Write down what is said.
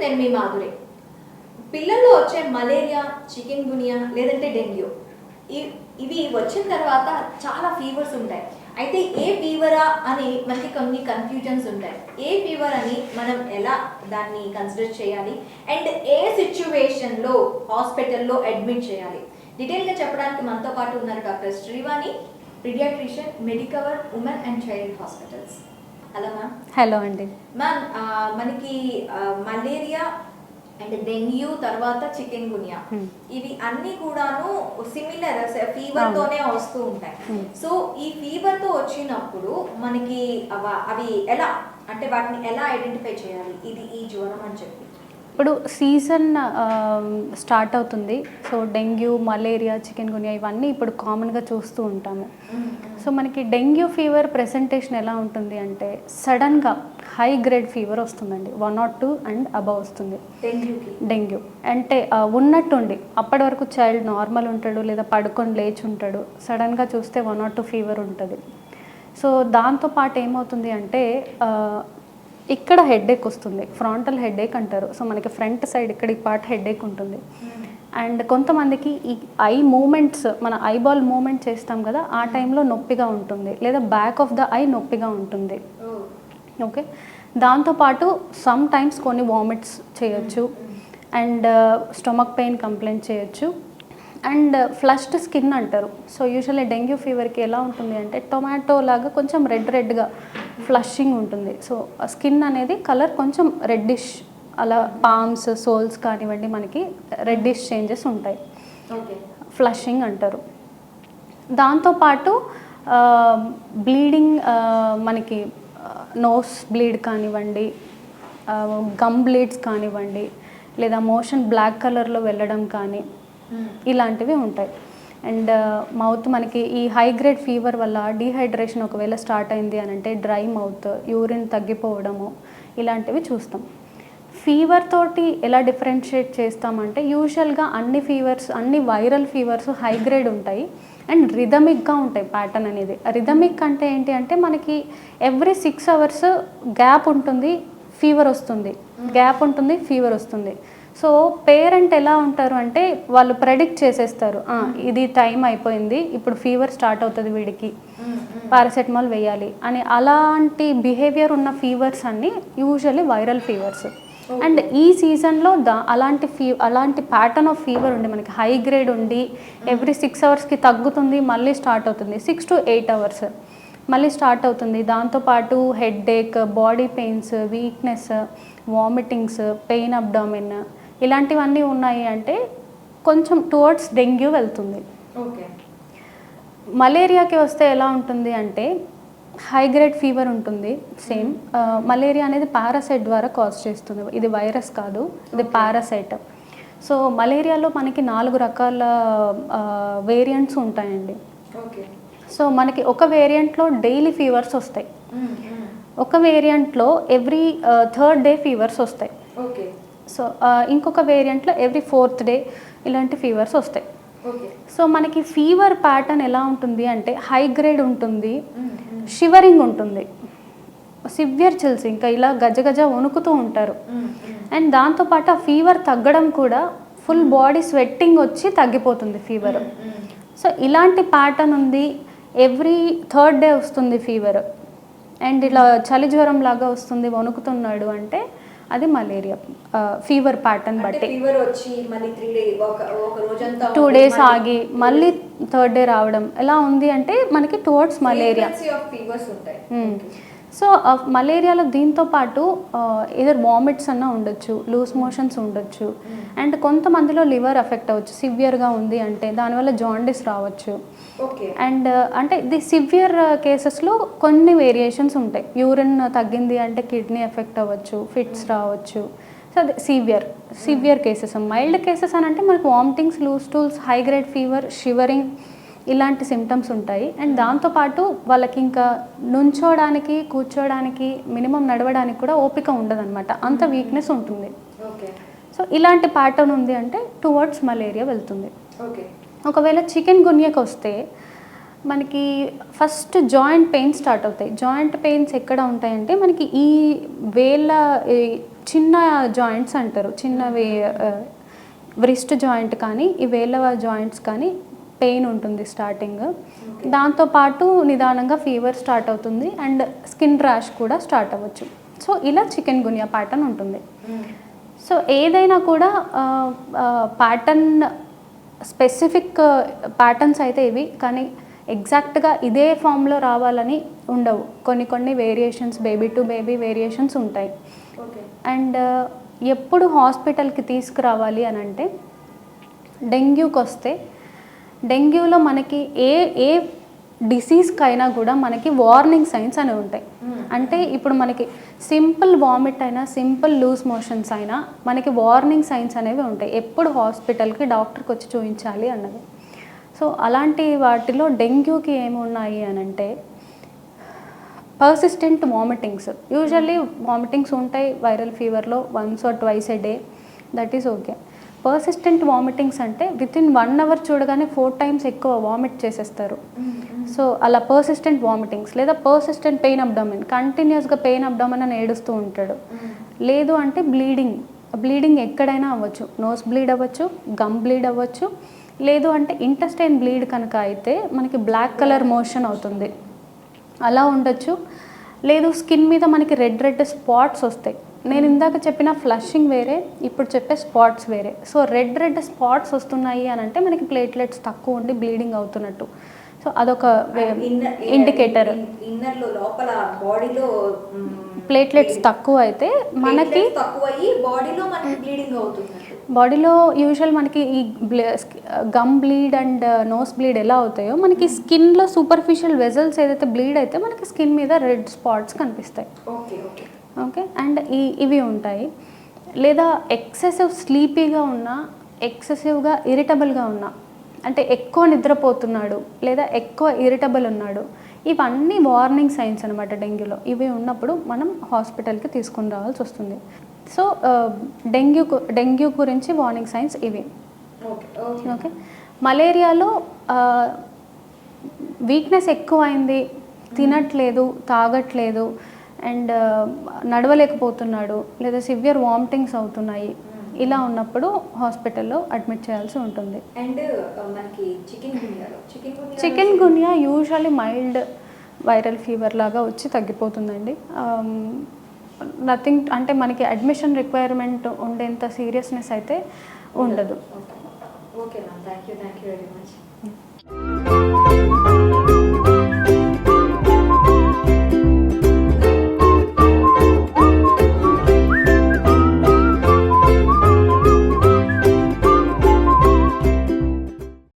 నేను మీ మాధురి. పిల్లల్లో వచ్చే మలేరియా చికెన్ గునియా లేదంటే డెంగ్యూ. ఇ- ఇవి వచ్చిన తర్వాత చాలా ఫీవర్స్ ఉంటాయి. అయితే ఏ ఫీవరా అని మనకి కొన్ని కన్ఫ్యూజన్స్ ఉంటాయి. ఏ ఫీవర్ అని మనం ఎలా దాన్ని కన్సిడర్ చేయాలి? అండ్ ఏ సిచ్యువేషన్లో హాస్పిటల్లో అడ్మిట్ చేయాలి? డీటెయిల్గా చెప్పడానికి మనతో పాటు ఉన్నారు doctor Srivani paediatrician Medicover women and child hospitals hello ma'am. Hello అండి. మ్యామ్ మనకి మలేరియా అండ్ డెంగ్యూ తర్వాత చికెన్ గునియా. ఇవి అన్ని కూడాను సిమిలర్ ఫీవర్ తోనే వస్తూ ఉంటాయి. సో ఈ ఫీవర్తో వచ్చినప్పుడు మనకి అవి ఎలా అంటే వాటిని ఎలా ఐడెంటిఫై చేయాలి? ఇది ఈ జ్వరం అని చెప్పి. ఇప్పుడు సీజన్ స్టార్ట్ అవుతుంది. So dengue malaria chikungunya ఇవన్నీ ఇప్పుడు కామన్గా చూస్తూ ఉంటాము. సో మనకి డెంగ్యూ ఫీవర్ ప్రెసెంటేషన్ ఎలా ఉంటుంది అంటే సడన్గా హై గ్రేడ్ ఫీవర్ వస్తుందండి. One naught two and above వస్తుంది. డెంగ్యూ. అంటే ఉన్నట్టుండి అప్పటి వరకు చైల్డ్ నార్మల్ ఉంటాడు లేదా పడుకొని లేచి ఉంటాడు సడన్గా చూస్తే వన్ నాట్ టూ ఫీవర్ ఉంటుంది. సో దాంతో పాటు ఏమవుతుంది అంటే ఇక్కడ హెడేక్ వస్తుంది. ఫ్రాంటల్ హెడేక్ అంటారు. సో మనకి ఫ్రంట్ సైడ్ ఇక్కడ ఈ పార్ట్ హెడేక్ ఉంటుంది. అండ్ కొంతమందికి ఈ ఐ మూమెంట్స్ మన ఐబాల్ మూమెంట్ చేస్తాం కదా ఆ టైంలో నొప్పిగా ఉంటుంది. లేదా బ్యాక్ ఆఫ్ ద ఐ నొప్పిగా ఉంటుంది. ఓకే దాంతోపాటు సమ్ టైమ్స్ కొన్ని వామిట్స్ చేయొచ్చు. అండ్ స్టొమక్ పెయిన్ కంప్లైంట్ చేయొచ్చు. అండ్ ఫ్లష్డ్ స్కిన్ అంటారు. సో యూజువల్లీ డెంగ్యూ ఫీవర్కి ఎలా ఉంటుంది అంటే టొమాటో లాగా కొంచెం రెడ్ రెడ్గా ఫ్లషింగ్ ఉంటుంది. సో స్కిన్ అనేది కలర్ కొంచెం రెడ్డిష్ అలా పామ్స్ సోల్స్ కానివ్వండి మనకి రెడ్డిష్ చేంజెస్ ఉంటాయి. ఫ్లషింగ్ అంటారు. దాంతోపాటు బ్లీడింగ్ మనకి నోస్ బ్లీడ్ కానివ్వండి గమ్ బ్లీడ్స్ కానివ్వండి లేదా మోషన్ బ్లాక్ కలర్లో వెళ్ళడం కానీ ఇలాంటివి ఉంటాయి. అండ్ మౌత్ మనకి ఈ హై గ్రేడ్ ఫీవర్ వల్ల డీహైడ్రేషన్ ఒకవేళ స్టార్ట్ అయింది అని అంటే డ్రై మౌత్ యూరిన్ తగ్గిపోవడము ఇలాంటివి చూస్తాం. ఫీవర్ తోటి ఎలా డిఫరెన్షియేట్ చేస్తామంటే యూజువల్గా అన్ని ఫీవర్స్ అన్ని వైరల్ ఫీవర్స్ హై గ్రేడ్ ఉంటాయి అండ్ రిథమిక్గా ఉంటాయి ప్యాటర్న్ అనేది. రిథమిక్ అంటే ఏంటి అంటే మనకి ఎవ్రీ సిక్స్ అవర్స్ గ్యాప్ ఉంటుంది ఫీవర్ వస్తుంది. గ్యాప్ ఉంటుంది ఫీవర్ వస్తుంది. సో పేరెంట్ ఎలా ఉంటారు అంటే వాళ్ళు ప్రెడిక్ట్ చేసేస్తారు. "ఆ, ఇది టైం అయిపోయింది ఇప్పుడు ఫీవర్ స్టార్ట్ అవుతుంది వీడికి. పారాసెటమాల్ వేయాలి అని అలాంటి బిహేవియర్ ఉన్న ఫీవర్స్ అన్ని యూజువల్లీ వైరల్ ఫీవర్స్ అండ్ ఈ సీజన్లో దా అలాంటి ఫీ అలాంటి ప్యాటర్న్ ఆఫ్ ఫీవర్ ఉండి మనకి. హై గ్రేడ్ ఉండి ఎవ్రీ సిక్స్ అవర్స్కి తగ్గుతుంది మళ్ళీ స్టార్ట్ అవుతుంది. సిక్స్ టు ఎయిట్ అవర్స్ మళ్ళీ స్టార్ట్ అవుతుంది. దాంతోపాటు headache body pains weakness vomitings pain abdomen ఇలాంటివన్నీ ఉన్నాయి అంటే కొంచెం టువర్డ్స్ డెంగ్యూ వెళ్తుంది. ఓకే. మలేరియాకి వస్తే ఎలా ఉంటుంది అంటే హై గ్రేడ్ ఫీవర్ ఉంటుంది సేమ్ మలేరియా అనేది పారాసైట్ ద్వారా కాజ్ చేస్తుంది. ఇది వైరస్ కాదు ఇది పారాసైట్ సో మలేరియాలో మనకి నాలుగు రకాల వేరియంట్స్ ఉంటాయండి. సో మనకి ఒక వేరియంట్లో డైలీ ఫీవర్స్ వస్తాయి. ఒక వేరియంట్లో ఎవ్రీ థర్డ్ డే ఫీవర్స్ వస్తాయి. సో ఇంకొక వేరియంట్లో ఎవ్రీ ఫోర్త్ డే ఇలాంటి ఫీవర్స్ వస్తాయి. సో మనకి ఫీవర్ ప్యాటర్న్ ఎలా ఉంటుంది అంటే హై గ్రేడ్ ఉంటుంది షివరింగ్ ఉంటుంది. సివియర్ చిల్స్ ఇంకా ఇలా గజగజ వణుకుతూ ఉంటారు. అండ్ దాంతోపాటు ఆ ఫీవర్ తగ్గడం కూడా ఫుల్ బాడీ స్వెట్టింగ్ వచ్చి తగ్గిపోతుంది ఫీవర్ సో ఇలాంటి ప్యాటర్న్ ఉంది ఎవ్రీ థర్డ్ డే వస్తుంది ఫీవర్ అండ్ ఇలా చలి జ్వరం లాగా వస్తుంది వణుకుతున్నాడు అంటే అది మలేరియా. ఫీవర్ ప్యాటర్న్ బట్టి. టూ డేస్ ఆగి మళ్ళీ థర్డ్ డే రావడం. ఎలా ఉంది అంటే మనకి టువర్డ్స్ మలేరియా. సో మలేరియాలో దీంతో పాటు ఏదో వామిట్స్ అన్న ఉండొచ్చు లూజ్ మోషన్స్ ఉండొచ్చు. అండ్ కొంతమందిలో లివర్ ఎఫెక్ట్ అవ్వచ్చు సివియర్గా ఉంది అంటే దానివల్ల జాండిస్ రావచ్చు. అండ్ అంటే ఇది సివియర్ కేసెస్లో కొన్ని వేరియేషన్స్ ఉంటాయి. యూరిన్ తగ్గింది అంటే కిడ్నీ ఎఫెక్ట్ అవ్వచ్చు ఫిట్స్ రావచ్చు. సో అదే severe severe cases. Mild cases అని అంటే మనకు vomitings loose stools high grade fever shivering ఇలాంటి సిమ్టమ్స్ ఉంటాయి. అండ్ దాంతోపాటు వాళ్ళకి ఇంకా నుంచోడానికి కూర్చోడానికి మినిమం నడవడానికి కూడా ఓపిక ఉండదన్నమాట. అంత వీక్నెస్ ఉంటుంది. ఓకే సో ఇలాంటి ప్యాటర్న్ ఉంది అంటే టువర్డ్స్ మలేరియా వెళ్తుంది. ఓకే ఒకవేళ చికెన్ గున్యకి వస్తే మనకి ఫస్ట్ జాయింట్ పెయిన్ స్టార్ట్ అవుతాయి. జాయింట్ పెయిన్స్ ఎక్కడ ఉంటాయంటే మనకి ఈ వేళ్ళ చిన్న జాయింట్స్ అంటారు. చిన్నవి వ్రిస్ట్ జాయింట్ కానీ ఈ వేళ్ళ జాయింట్స్ కానీ పెయిన్ ఉంటుంది స్టార్టింగ్. దాంతోపాటు నిదానంగా ఫీవర్ స్టార్ట్ అవుతుంది అండ్ స్కిన్ ర్యాష్ కూడా స్టార్ట్ అవ్వచ్చు. సో ఇలా చికెన్ గునియా ప్యాటర్న్ ఉంటుంది. సో ఏదైనా కూడా ప్యాటర్న్ స్పెసిఫిక్ ప్యాటర్న్స్ అయితే ఇవి కానీ ఎగ్జాక్ట్గా ఇదే ఫామ్లో రావాలని ఉండవు. కొన్ని కొన్ని variations baby to baby variations ఉంటాయి. అండ్ ఎప్పుడు హాస్పిటల్కి తీసుకురావాలి అని అంటే డెంగ్యూకి వస్తే డెంగ్యూలో మనకి ఏ ఏ డిసీజ్కి అయినా కూడా మనకి వార్నింగ్ సైన్స్ అనేవి ఉంటాయి. అంటే ఇప్పుడు మనకి సింపుల్ వామిట్ అయినా సింపుల్ లూజ్ మోషన్స్ అయినా మనకి వార్నింగ్ సైన్స్ అనేవి ఉంటాయి. ఎప్పుడు హాస్పిటల్కి డాక్టర్కి వచ్చి చూపించాలి అన్నది. సో అలాంటి వాటిలో డెంగ్యూకి ఏమున్నాయి అని అంటే పర్సిస్టెంట్ వామిటింగ్స్ యూజువల్లీ వామిటింగ్స్ ఉంటాయి viral ఫీవర్లో once or twice a day that is okay persistent vomitings అంటే విత్ ఇన్ వన్ అవర్ చూడగానే ఫోర్ టైమ్స్ ఎక్కువ వామిట్ చేసేస్తారు. సో అలా పర్సిస్టెంట్ వామిటింగ్స్ లేదా పర్సిస్టెంట్ పెయిన్ అబ్డామిన్ కంటిన్యూస్గా పెయిన్ అబ్డామిన్ అని ఏడుస్తూ ఉంటాడు. లేదు అంటే బ్లీడింగ్ బ్లీడింగ్ ఎక్కడైనా అవ్వచ్చు. నోస్ బ్లీడ్ అవ్వచ్చు గమ్ బ్లీడ్ అవ్వచ్చు. లేదు అంటే ఇంటెస్టైన్ బ్లీడ్ కనుక అయితే మనకి బ్లాక్ కలర్ మోషన్ అవుతుంది. అలా ఉండొచ్చు. లేదు స్కిన్ మీద మనకి రెడ్ రెడ్ స్పాట్స్ వస్తాయి. నేను ఇందాక చెప్పిన ఫ్లషింగ్ వేరే ఇప్పుడు చెప్పే స్పాట్స్ వేరే. సో రెడ్ రెడ్ స్పాట్స్ వస్తున్నాయి అని అంటే మనకి ప్లేట్లెట్స్ తక్కువ ఉండి బ్లీడింగ్ అవుతున్నట్టు. సో అదొక ఇండికేటర్ లోపల బాడీలో ప్లేట్లెట్స్ తక్కువ అయితే మనకి బాడీలో మనకి బ్లీడింగ్ అవుతుంది బాడీలో యూజువల్ మనకి ఈ gum bleed and nose bleed ఎలా అవుతాయో మనకి స్కిన్లో సూపర్ఫిషియల్ వెజల్స్ ఏదైతే బ్లీడ్ అయితే మనకి స్కిన్ మీద రెడ్ స్పాట్స్ కనిపిస్తాయి. ఓకే ఓకే ఓకే అండ్ ఈ ఇవి ఉంటాయి. లేదా ఎక్సెసివ్ స్లీపీగా ఉన్నా ఎక్సెసివ్గా ఇరిటబుల్గా ఉన్నా అంటే ఎక్కువ నిద్రపోతున్నాడు లేదా ఎక్కువ ఇరిటబుల్ ఉన్నాడు ఇవన్నీ వార్నింగ్ సైన్స్ అనమాట డెంగ్యూలో. ఇవి ఉన్నప్పుడు మనం హాస్పిటల్కి తీసుకొని రావాల్సి వస్తుంది. సో డెంగ్యూ డెంగ్యూ గురించి వార్నింగ్ సైన్స్ ఇవి. ఓకే మలేరియాలో వీక్నెస్ ఎక్కువ అయింది తినట్లేదు తాగట్లేదు అండ్ నడవలేకపోతున్నాడు లేదా సివియర్ వామిటింగ్స్ అవుతున్నాయి. ఇలా ఉన్నప్పుడు హాస్పిటల్లో అడ్మిట్ చేయాల్సి ఉంటుంది. అండ్ మనకి chikungunya chikungunya usually mild viral fever లాగా వచ్చి తగ్గిపోతుందండి. నథింగ్ అంటే మనకి అడ్మిషన్ రిక్వైర్మెంట్ ఉండేంత సీరియస్నెస్ అయితే ఉండదు. Okay thank you thank you very much.